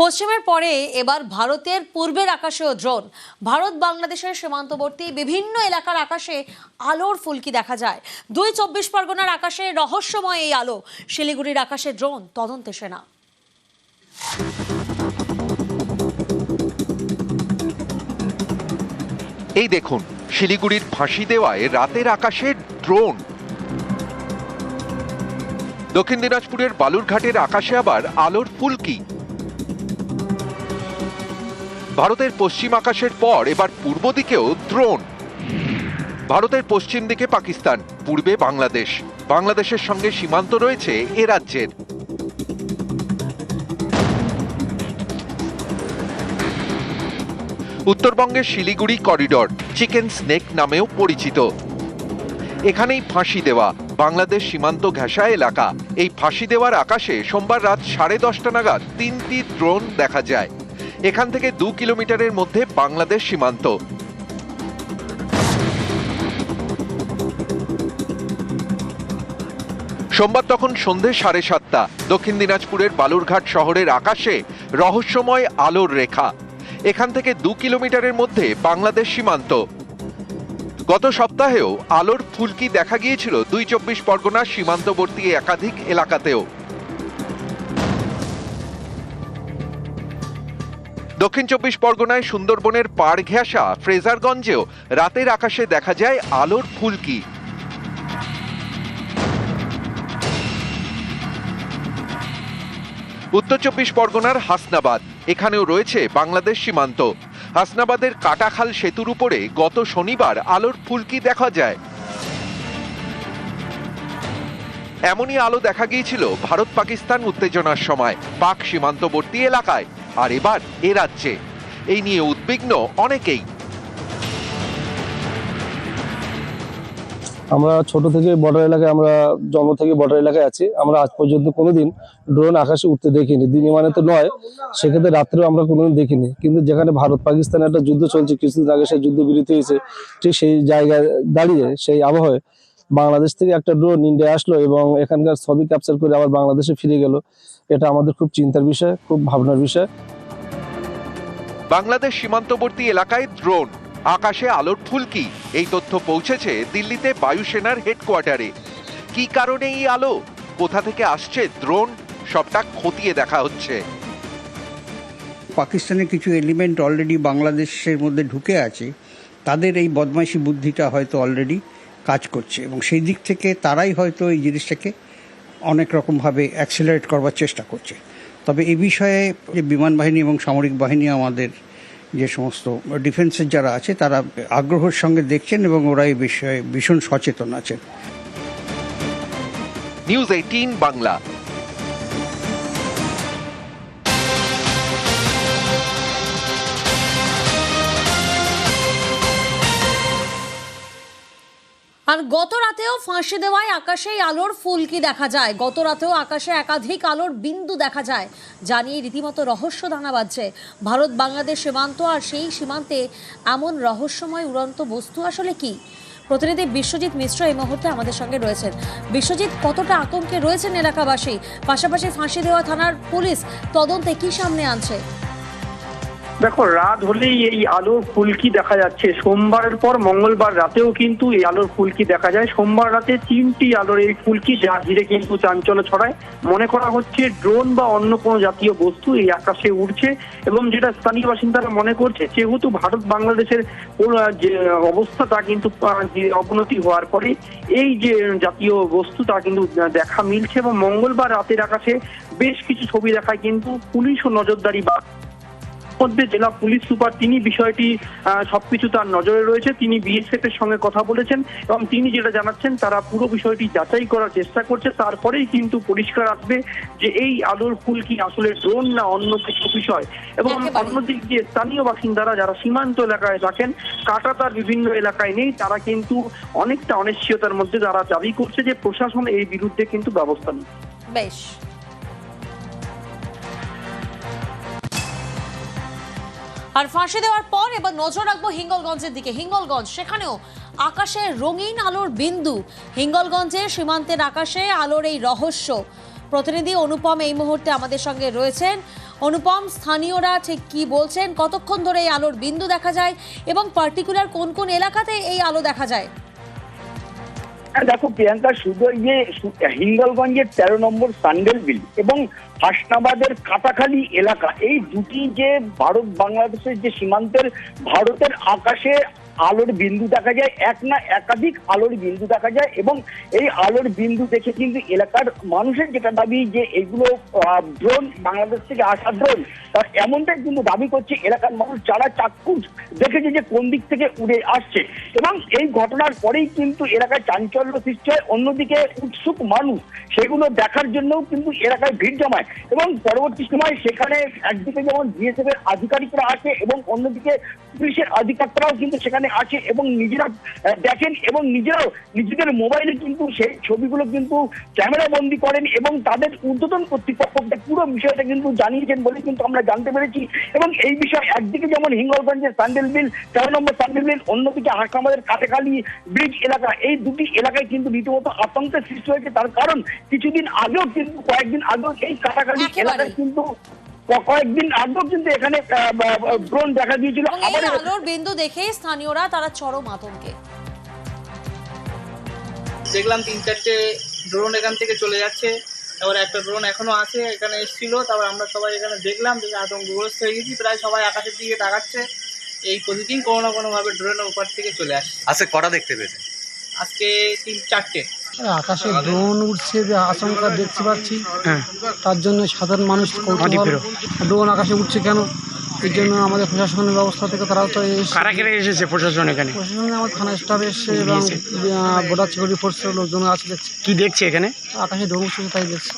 পশ্চিমের পরে এবার ভারতের পূর্বের আকাশেও ড্রোন ভারত বাংলাদেশের সীমান্তবর্তী বিভিন্ন এলাকার আকাশে আলোর ফুলকি দেখা যায়। দুই চব্বিশ পরগনার আকাশে রহস্যময় এই আলো। শিলিগুড়ির আকাশে ড্রোন তদন্তে সেনা। এই দেখুন, শিলিগুড়ির ফাঁসি দেওয়ায় রাতের আকাশে ড্রোন দক্ষিণ দিনাজপুরের বালুরঘাটের আকাশে আবার আলোর ফুলকি। ভারতের পশ্চিম আকাশের পর, এবার পূর্ব দিকেও দ্রোণ। ভারতের পশ্চিম দিকে পাকিস্তান, পূর্বে বাংলাদেশ। বাংলাদেশের সঙ্গে সীমান্ত রয়েছে এ রাজ্যের। উত্তরবঙ্গের শিলিগুড়ি করিডর, চিকেন স্নেক নামেও পরিচিত। এখানেই ফাঁসি দেওয়া, বাংলাদেশ সীমান্ত ঘেঁষা এলাকা। এই ফাঁসি দেওয়ার আকাশে সোমবার রাত সাড়ে দশটা নাগাদ তিনটি ড্রোন দেখা যায়। এখান থেকে দু কিলোমিটারের মধ্যে বাংলাদেশ সীমান্ত। সোমবার তখন সন্ধে সাড়ে সাতটা, দক্ষিণ দিনাজপুরের বালুরঘাট শহরের আকাশে রহস্যময় আলোর রেখা। এখান থেকে দু কিলোমিটারের মধ্যে বাংলাদেশ সীমান্ত। গত সপ্তাহেও আলোর ফুলকি দেখা গিয়েছিল দুই চব্বিশ পরগনার সীমান্তবর্তী একাধিক এলাকাতেও। দক্ষিণ চব্বিশ পরগনায় সুন্দরবনের পাড় ঘেঁষা ফ্রেজারগঞ্জেও রাতের আকাশে দেখা যায় আলোর ফুলকি। উত্তর চব্বিশ পরগনার হাসনাবাদ, এখানেও রয়েছে বাংলাদেশ সীমান্ত। হাসনাবাদের কাটাখাল সেতুর উপরে গত শনিবার আলোর ফুলকি দেখা যায়। এমনই আলো দেখা গিয়েছিল ভারত পাকিস্তান উত্তেজনার সময় পাক সীমান্তবর্তী এলাকায়। আর এবার এ রাজ্যে। এই নিয়ে উদ্বিগ্ন অনেকেই। আমরা ছোট থেকে বর্ডার এলাকায়, আমরা জন্ম থেকে বর্ডার এলাকায় আছি। আমরা আজ পর্যন্ত কোনোদিন ড্রোন আকাশে উঠতে দেখিনি। দিনে মানে তো নয়, সেক্ষেত্রে রাত্রেও আমরা কোনোদিন দেখিনি। কিন্তু যেখানে ভারত পাকিস্তানে একটা যুদ্ধ চলছে, কিছুদিন আগে সেই যুদ্ধ বিরতি হয়েছে, ঠিক সেই জায়গায় দাঁড়িয়ে, সেই আবহাওয়ায় বাংলাদেশ থেকে একটা ড্রোন ইন্ডিয়া আসলো এবং এখানকার ছবি ক্যাপচার করে আবার বাংলাদেশে ফিরে গেল। এটা আমাদের খুব চিন্তার বিষয় খুব ভাবনার বিষয়। বাংলাদেশ সীমান্তবর্তী এলাকায় ড্রোন আকাশে আলোর ফুলকি এই তথ্য পৌঁছেছে দিল্লিতে বায়ুসেনার হেডকোয়ার্টারে কি কারণে এই আলো? কোথা থেকে আসছে ড্রোন সবটা খতিয়ে দেখা হচ্ছে। পাকিস্তানের কিছু এলিমেন্ট অলরেডি বাংলাদেশের মধ্যে ঢুকে আছে। তাদের এই বদমাইশি বুদ্ধিটা হয়তো অলরেডি কাজ করছে এবং সেই দিক থেকে তারাই হয়তো এই জিনিসটাকে অনেক রকমভাবে অ্যাক্সিলারেট করবার চেষ্টা করছে। তবে এ বিষয়ে যে বিমান বাহিনী এবং সামরিক বাহিনী আমাদের যে সমস্ত ডিফেন্সের যারা আছে, তারা আগ্রহের সঙ্গে দেখছেন এবং ওরা এই বিষয়ে ভীষণ সচেতন আছেন। নিউজ এইটিন বাংলা আর গত রাতেও ফাঁসি দেওয়ায় আকাশে আলোর ফুলকি দেখা যায়? গত রাতেও আকাশে একাধিক আলোর বিন্দু দেখা যায়, জানিয়ে রীতিমতো রহস্য দানা বাজছে ভারত, বাংলাদেশ সীমান্ত আর সেই সীমান্তে এমন রহস্যময় উড়ন্ত বস্তু আসলে কি? প্রতিনিধি বিশ্বজিৎ মিশ্র এই মুহূর্তে আমাদের সঙ্গে রয়েছেন। বিশ্বজিৎ, কতটা আতঙ্কে রয়েছেন এলাকাবাসী? পাশাপাশি ফাঁসি দেওয়া থানার পুলিশ তদন্তে কি সামনে আনছে? দেখো, রাত হলেই এই আলোর ফুলকি দেখা যাচ্ছে। সোমবারের পর মঙ্গলবার রাতেও কিন্তু এই আলোর ফুলকি দেখা যায়। সোমবার রাতে তিনটি আলোর এই ফুলকি যা ঘিরে কিন্তু চাঞ্চল্য ছড়ায়। মনে করা হচ্ছে ড্রোন বা অন্য কোনো জাতীয় বস্তু এই আকাশে উড়ছে এবং যেটা স্থানীয় বাসিন্দারা মনে করছে, যেহেতু ভারত বাংলাদেশের যে অবস্থা তা কিন্তু অবনতি হওয়ার পরে এই যে জাতীয় বস্তু তা কিন্তু দেখা মিলছে এবং মঙ্গলবার রাতের আকাশে বেশ কিছু ছবি দেখায় কিন্তু পুলিশ ও নজরদারি বা মধ্যে জেলা পুলিশ সুপার তিনি বিষয়টি সবকিছু তার নজরে রয়েছে। তিনি বিএসএফ এর সঙ্গে কথা বলেছেন এবং তিনি যেটা জানাচ্ছেন তারা পুরো বিষয়টি যাচাই করার চেষ্টা করছে। তারপরেই কিন্তু পরিষ্কার আসবে যে এই আলোর ফুল কি আসলে ড্রোন না অন্য কিছু বিষয়। এবং। অন্যদিক দিয়ে স্থানীয় বাসিন্দারা যারা সীমান্ত এলাকায় থাকেন কাটা তার বিভিন্ন এলাকায় নেই তারা কিন্তু অনেকটা অনিশ্চয়তার মধ্যে তারা দাবি করছে যে প্রশাসন এই বিরুদ্ধে কিন্তু ব্যবস্থা নেই বেশ। আর ফাঁসি দেওয়ার পর এবার নজর রাখব হিঙ্গলগঞ্জের দিকে। হিঙ্গলগঞ্জ, সেখানেও আকাশে রঙিন আলোর বিন্দু। হিঙ্গলগঞ্জে সীমান্তের আকাশে আলোর এই রহস্য। প্রতিনিধি অনুপম এই মুহূর্তে আমাদের সঙ্গে রয়েছেন। অনুপম, স্থানীয়রা ঠিক কি বলছেন? কতক্ষণ ধরে এই আলোর বিন্দু দেখা যায়? এবং পার্টিকুলার কোন কোন এলাকাতে এই আলো দেখা যায়? দেখো, প্রিয়াঙ্কা, শুধু যে হিঙ্গলগঞ্জের তেরো নম্বর সান্ডেল বিল এবং হাসনাবাদের কাটাখালী এলাকা, এই দুটি যে ভারত বাংলাদেশের যে সীমান্তের, ভারতের আকাশে আলোর বিন্দু দেখা যায়, এক না একাধিক আলোর বিন্দু দেখা যায় এবং এই আলোর বিন্দু দেখে কিন্তু এলাকার মানুষের যেটা দাবি যে এগুলো ড্রোন বাংলাদেশ থেকে আসা ড্রোন তার এমনটাই কিন্তু দাবি করছে এলাকার মানুষ যারা চাক্ষুষ দেখেছে যে কোন দিক থেকে উড়ে আসছে। এবং এই ঘটনার পরেই কিন্তু এলাকায় চাঞ্চল্য সৃষ্টি হয়, অন্যদিকে উৎসুক মানুষ সেগুলো দেখার জন্যও কিন্তু এলাকায় ভিড় জমায়। এবং পরবর্তী সময় সেখানে একদিকে যেমন বিএসএফ এর আধিকারিকরা আসে এবং অন্যদিকে পুলিশের আধিকারিকরাও কিন্তু সেখানে আসে এবং নিজেরা দেখেন এবং নিজেরাও নিজেদের মোবাইলে কিন্তু সেই ছবিগুলো কিন্তু ক্যামেরা বন্দি করেন এবং তাদের ঊর্ধ্বতন কর্তৃপক্ষকে পুরো বিষয়টা কিন্তু জানিয়েছেন বলে কিন্তু আমরা জানতে পেরেছি। এবং এই বিষয়ে একদিকে যেমন হিঙ্গলগঞ্জের স্যান্ডেল বিল তেরো নম্বর স্যান্ডেল বিল অন্যদিকে হাসনাবাদের কাটেখালি ব্রিজ এলাকা এই দুটি এলাকায় কিন্তু রীতিমতো আতঙ্কের সৃষ্টি হয়েছে। তার কারণ কিছুদিন আগেও কিন্তু কয়েকদিন আগেও এই কাটাখালি এলাকায় কিন্তু কয়েকদিন আগেও কিন্তু এখানে ড্রোন দেখা দিয়েছিল। আবার আলোর বিন্দু দেখে স্থানীয়রা তারা চরম আতঙ্কে। দেখলাম তিন চারটে ড্রোন এখান থেকে চলে যাচ্ছে। তারপর একটা ড্রোন এখনও আছে এখানে এসেছিল। তারপর আমরা সবাই এখানে দেখলাম দেখে আতঙ্কগ্রস্ত হয়ে গেছি। প্রায় সবাই আকাশের দিকে তাকাচ্ছে। এই প্রতিদিন কোনো না কোনোভাবে ড্রোনের উপর থেকে চলে আসছে আজকে কটা দেখতে পেয়েছে আজকে তিন চারটে। আকাশে ড্রোন উঠছে যে আশঙ্কা দেখতে পাচ্ছি। তার জন্য সাধারণ মানুষ ড্রোন আকাশে উঠছে কেন? এর জন্য আমাদের প্রশাসনের ব্যবস্থা থেকে তারাও তো কারা এসেছে প্রশাসন এখানে? প্রশাসনে আমার থানা স্টাফ এসছে এবং বর্ডার সিকিউরিটি ফোর্সের লোকজন আছে দেখছে। কি দেখছে এখানে? আকাশে ড্রোন উঠছে তাই দেখছি।